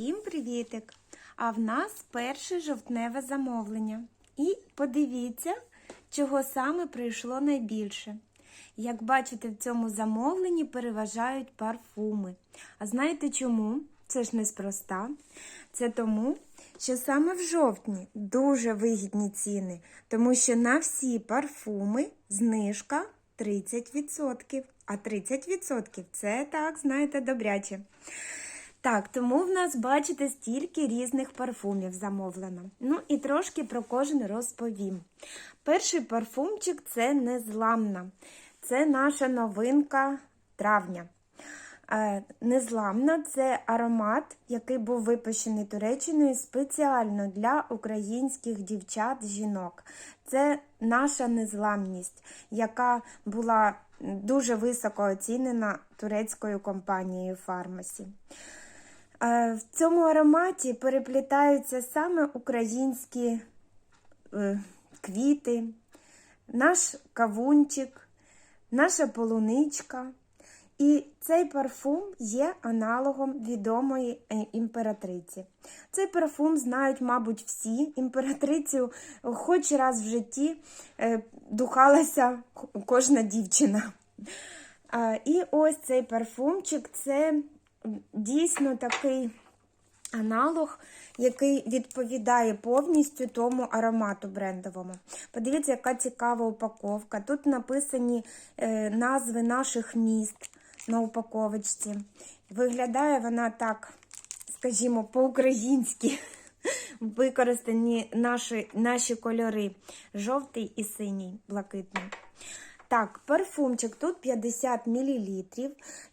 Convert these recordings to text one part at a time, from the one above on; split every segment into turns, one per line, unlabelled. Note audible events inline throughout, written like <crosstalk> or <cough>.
Всім привітик! А в нас перше жовтневе замовлення. І подивіться, чого саме прийшло найбільше. Як бачите, в цьому замовленні переважають парфуми. А знаєте чому? Це ж неспроста. Це тому, що саме в жовтні дуже вигідні ціни, тому що на всі парфуми знижка 30%. А 30% це так, знаєте, добряче. Так, тому в нас, бачите, стільки різних парфумів замовлено. Ну і трошки про кожен розповім. Перший парфумчик це незламна. Це наша новинка травня. Е, Незламна це аромат, який був випущений Туреччиною спеціально для українських дівчат, жінок. Це наша незламність, яка була дуже високо оцінена турецькою компанією Фармасі. В цьому ароматі переплітаються саме українські е, квіти, наш кавунчик, наша полуничка. І цей парфум є аналогом відомої е, імператриці. Цей парфум знають, мабуть, всі. Імператрицю хоч раз в житті е, духалася кожна дівчина. І ось цей парфумчик це дійсно такий аналог, який відповідає повністю тому аромату брендовому. Подивіться, яка цікава упаковка. Тут написані е, назви наших міст на упаковочці. Виглядає вона так, скажімо, по-українськи. <laughs> Використані наші, наші кольори жовтий і синій, блакитний. Так, парфумчик тут 50 мл,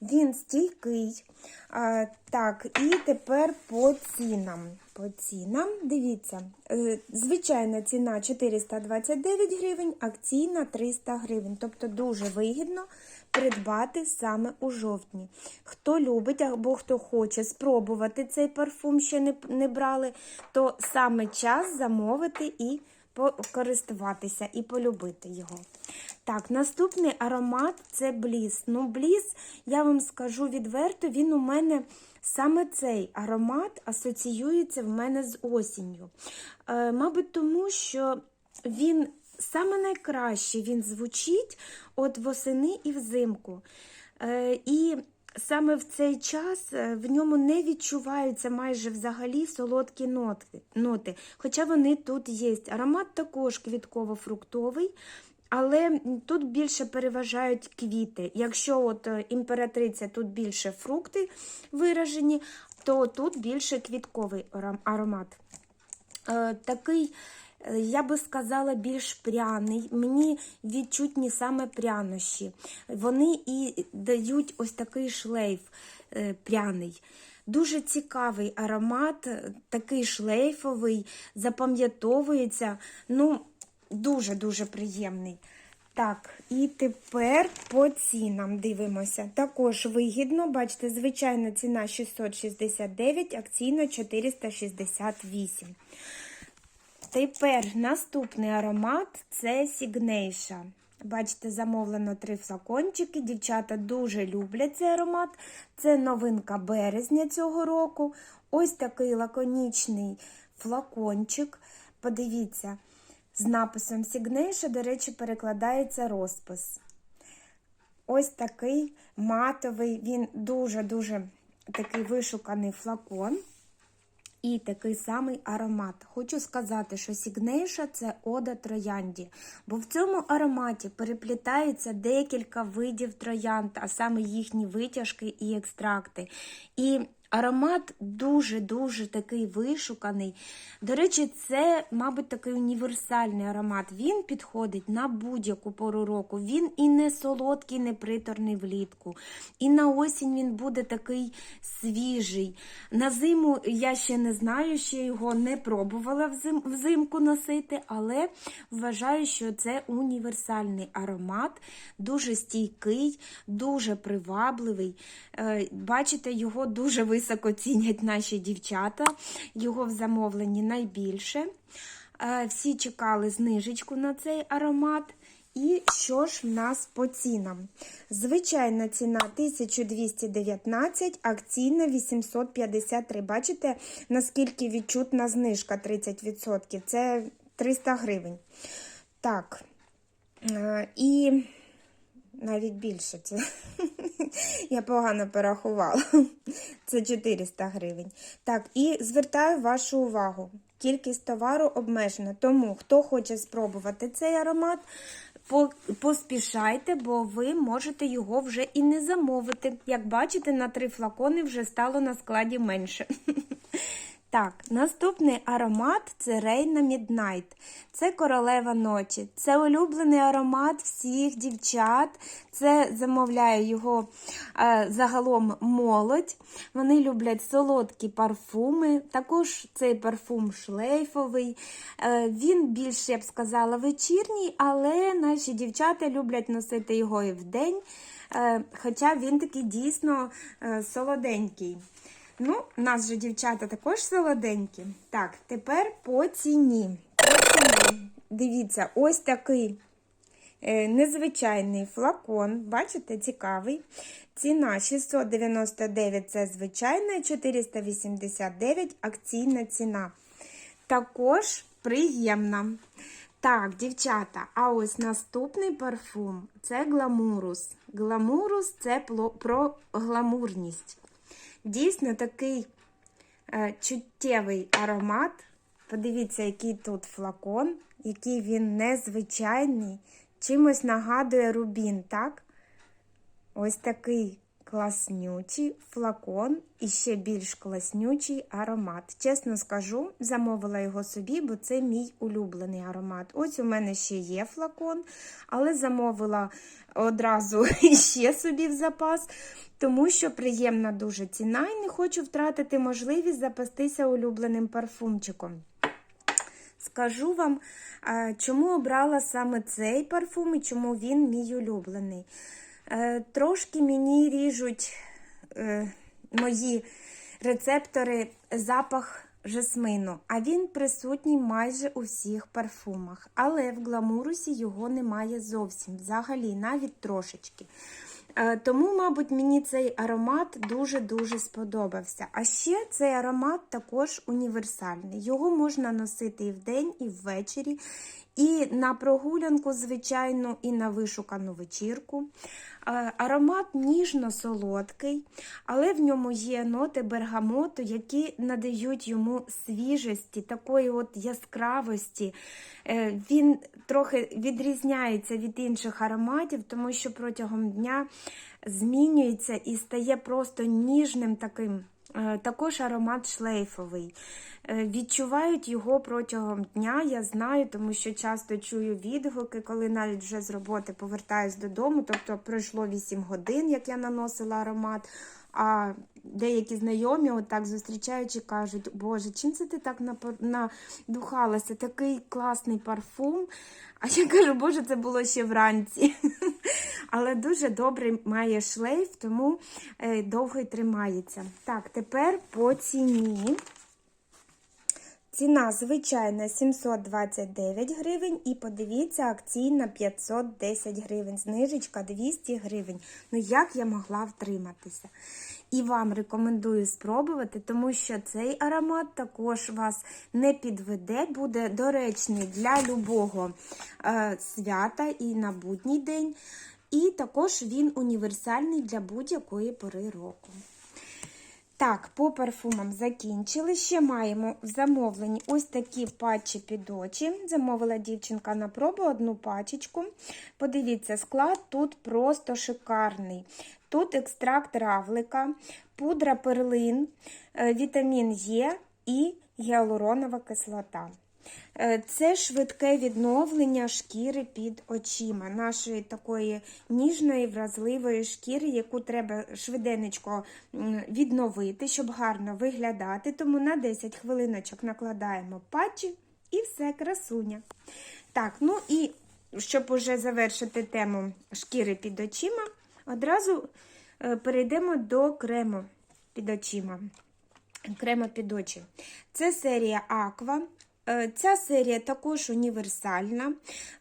він стійкий. А, так, і тепер по цінам. По цінам, дивіться, е, звичайна ціна 429 гривень, акційна 300 гривень. Тобто дуже вигідно придбати саме у жовтні. Хто любить або хто хоче спробувати цей парфум, ще не, не брали, то саме час замовити і покористуватися і полюбити його. Так, наступний аромат це бліс. Ну, бліс, я вам скажу відверто, він у мене саме цей аромат асоціюється в мене з осінню. Е, мабуть, тому що він саме найкраще він звучить от восени і взимку. Е, і Саме в цей час е, в ньому не відчуваються майже взагалі солодкі ноти, хоча вони тут є. Аромат також квітково-фруктовий, але тут більше переважають квіти. Якщо от е, імператриця тут більше фрукти виражені, то тут більше квітковий аромат. Е, такий я би сказала, більш пряний. Мені відчутні саме прянощі. Вони і дають ось такий шлейф е, пряний. Дуже цікавий аромат, такий шлейфовий, запам'ятовується. Ну, дуже-дуже приємний. Так, і тепер по цінам дивимося. Також вигідно, бачите, звичайна ціна 669, акційна 468. Тепер наступний аромат це Сігнейша. Бачите, замовлено три флакончики. Дівчата дуже люблять цей аромат. Це новинка березня цього року. Ось такий лаконічний флакончик. Подивіться, з написом Сігнейша, до речі, перекладається розпис. Ось такий матовий, він дуже-дуже такий вишуканий флакон. І такий самий аромат. Хочу сказати, що Сігнейша це ода троянді, бо в цьому ароматі переплітаються декілька видів троянд, а саме їхні витяжки і екстракти. І Аромат дуже-дуже такий вишуканий. До речі, це, мабуть, такий універсальний аромат. Він підходить на будь-яку пору року. Він і не солодкий, не приторний влітку. І на осінь він буде такий свіжий. На зиму я ще не знаю, ще його не пробувала взим, взимку носити, але вважаю, що це універсальний аромат, дуже стійкий, дуже привабливий. Е, бачите, його дуже високо високо цінять наші дівчата, його в замовленні найбільше. Всі чекали знижечку на цей аромат. І що ж в нас по цінам? Звичайна ціна 1219, акційна 853. Бачите, наскільки відчутна знижка 30%? Це 300 гривень. Так. е, І навіть більше це. <laughs> Я погано порахувала. <laughs> Це 400 гривень. Так, і звертаю вашу увагу. Кількість товару обмежена. Тому, хто хоче спробувати цей аромат, поспішайте, бо ви можете його вже і не замовити. Як бачите, на три флакони вже стало на складі менше. <laughs> Так, наступний аромат це Рейна Міднайт. Це королева ночі. Це улюблений аромат всіх дівчат. Це замовляє його е, загалом молодь. Вони люблять солодкі парфуми. Також цей парфум шлейфовий. Е, він більш, я б сказала, вечірній, але наші дівчата люблять носити його і вдень. Е, хоча він такий дійсно е, солоденький. Ну, у нас же дівчата також солоденькі. Так, тепер по ціні. По ціні. Дивіться, ось такий е, незвичайний флакон. Бачите, цікавий. Ціна 699 це звичайна, 489 акційна ціна. Також приємна. Так, дівчата, а ось наступний парфум це гламурус. Гламурус це про гламурність. Дійсно такий е, чуттєвий аромат. Подивіться, який тут флакон, який він незвичайний. Чимось нагадує рубін, так? Ось такий класнючий флакон і ще більш класнючий аромат. Чесно скажу, замовила його собі, бо це мій улюблений аромат. Ось у мене ще є флакон, але замовила одразу <laughs> ще собі в запас, тому що приємна дуже ціна і не хочу втратити можливість запастися улюбленим парфумчиком. Скажу вам, е, чому обрала саме цей парфум і чому він мій улюблений. Е, Трошки мені ріжуть е, мої рецептори запах жасмину, а він присутній майже у всіх парфумах. Але в гламурусі його немає зовсім, взагалі, навіть трошечки. Е, Тому, мабуть, мені цей аромат дуже-дуже сподобався. А ще цей аромат також універсальний. Його можна носити і вдень, і ввечері, і на прогулянку, звичайно, і на вишукану вечірку. Аромат ніжно-солодкий, але в ньому є ноти бергамоту, які надають йому свіжості, такої от яскравості. Е, Він трохи відрізняється від інших ароматів, тому що протягом дня змінюється і стає просто ніжним таким. Е, Також аромат шлейфовий. Е, Відчувають його протягом дня, я знаю, тому що часто чую відгуки, коли навіть вже з роботи повертаюсь додому, тобто пройшло 8 годин, як я наносила аромат. А деякі знайомі, отак зустрічаючи, кажуть, Боже, чим це ти так надухалася? Такий класний парфум. А я кажу, Боже, це було ще вранці. <laughs> Але дуже добрий має шлейф, тому е, довго й тримається. Так, тепер по ціні. Ціна звичайна 729 гривень і подивіться, акційна 510 гривень, знижечка 200 гривень. Ну як я могла втриматися? І вам рекомендую спробувати, тому що цей аромат також вас не підведе, буде доречний для любого е, свята і на будній день. І також він універсальний для будь-якої пори року. Так, по парфумам закінчили. Ще маємо в замовленні ось такі патчі під очі. Замовила дівчинка на пробу одну пачечку. Подивіться, склад тут просто шикарний. Тут екстракт равлика, пудра перлин, е, вітамін Е і гіалуронова кислота. Е, Це швидке відновлення шкіри під очима, нашої такої ніжної, вразливої шкіри, яку треба швиденечко відновити, щоб гарно виглядати. Тому на 10 хвилиночок накладаємо патчі і все, красуня. Так, ну і щоб уже завершити тему шкіри під очима, одразу е, перейдемо до крему під очима. Крема під очі. Це серія Aqua. Е, Ця серія також універсальна.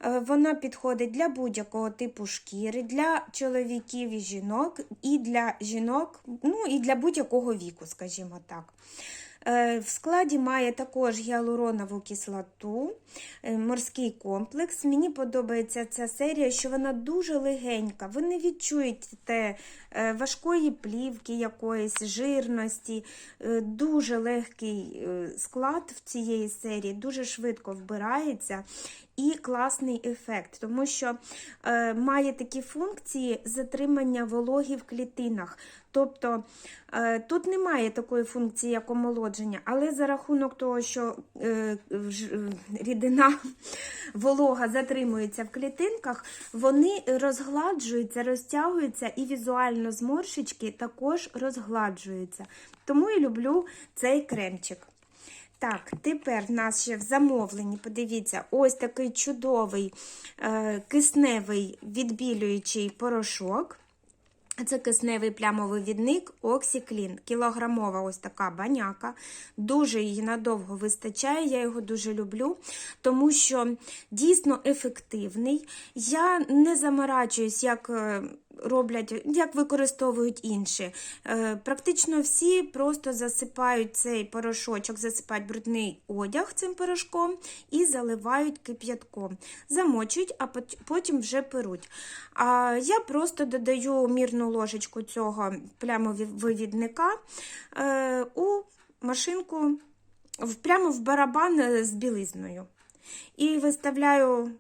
Е, Вона підходить для будь-якого типу шкіри, для чоловіків і жінок, і для жінок, ну і для будь-якого віку, скажімо так. Е, В складі має також гіалуронову кислоту, е, морський комплекс. Мені подобається ця серія, що вона дуже легенька. Ви не відчуєте е, важкої плівки якоїсь, жирності. Дуже легкий склад в цієї серії, дуже швидко вбирається. І класний ефект, тому що е, має такі функції затримання вологи в клітинах. Тобто е, тут немає такої функції, як омолодження, але за рахунок того, що е, рідина <laughs> волога затримується в клітинках, вони розгладжуються, розтягуються і візуально зморшечки також розгладжуються. Тому і люблю цей кремчик. Так, тепер в нас ще в замовленні, подивіться, ось такий чудовий е, кисневий відбілюючий порошок. Це кисневий плямовий відник Оксіклін. Кілограмова ось така баняка. Дуже її надовго вистачає, я його дуже люблю, тому що дійсно ефективний. Я не заморачуюсь, як е, роблять, як використовують інші. Е, Практично всі просто засипають цей порошочок, засипають брудний одяг цим порошком і заливають кип'ятком. Замочують, а потім вже перуть. А я просто додаю мірну ложечку цього плямовивідника е, у машинку прямо в барабан е, з білизною. І виставляю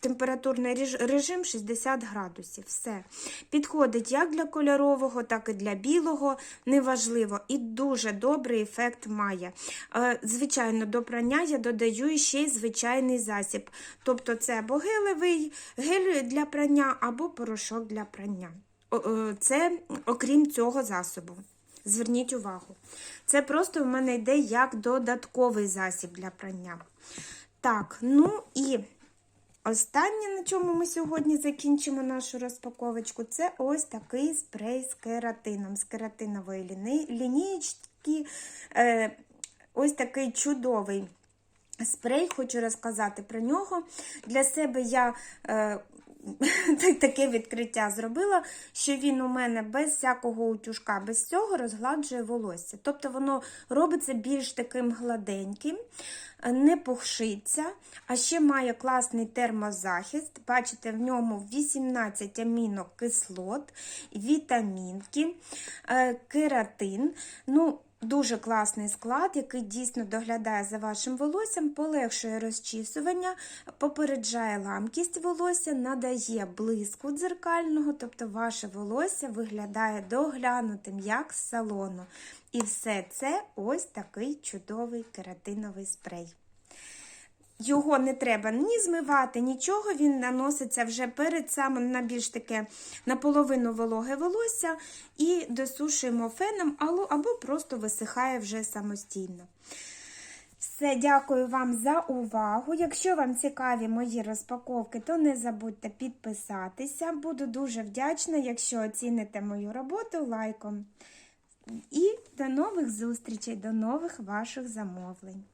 температурний режим 60 градусів. Все. Підходить як для кольорового, так і для білого, неважливо. І дуже добрий ефект має. Е, звичайно, до прання я додаю ще й звичайний засіб. Тобто це або гелевий гель для прання, або порошок для прання. Е, Це окрім цього засобу. Зверніть увагу. Це просто в мене йде як додатковий засіб для прання. Так, ну і останнє, на чому ми сьогодні закінчимо нашу розпаковочку, це ось такий спрей з кератином, з кератинової ліни, лінієчки. Е, ось такий чудовий спрей, хочу розказати про нього. Для себе я е, <laughs> таке відкриття зробила, що він у мене без всякого утюжка, без цього розгладжує волосся. Тобто воно робиться більш таким гладеньким, не пухшиться, а ще має класний термозахист. Бачите, в ньому 18 амінокислот, вітамінки, е, кератин. Ну, Дуже класний склад, який дійсно доглядає за вашим волоссям, полегшує розчісування, попереджає ламкість волосся, надає блиску дзеркального, тобто ваше волосся виглядає доглянутим, як з салону. І все це ось такий чудовий кератиновий спрей. Його не треба ні змивати, нічого. Він наноситься вже перед самим на більш таке наполовину вологе волосся і досушуємо феном або, просто висихає вже самостійно. Все, дякую вам за увагу. Якщо вам цікаві мої розпаковки, то не забудьте підписатися. Буду дуже вдячна, якщо оціните мою роботу лайком. І до нових зустрічей, до нових ваших замовлень.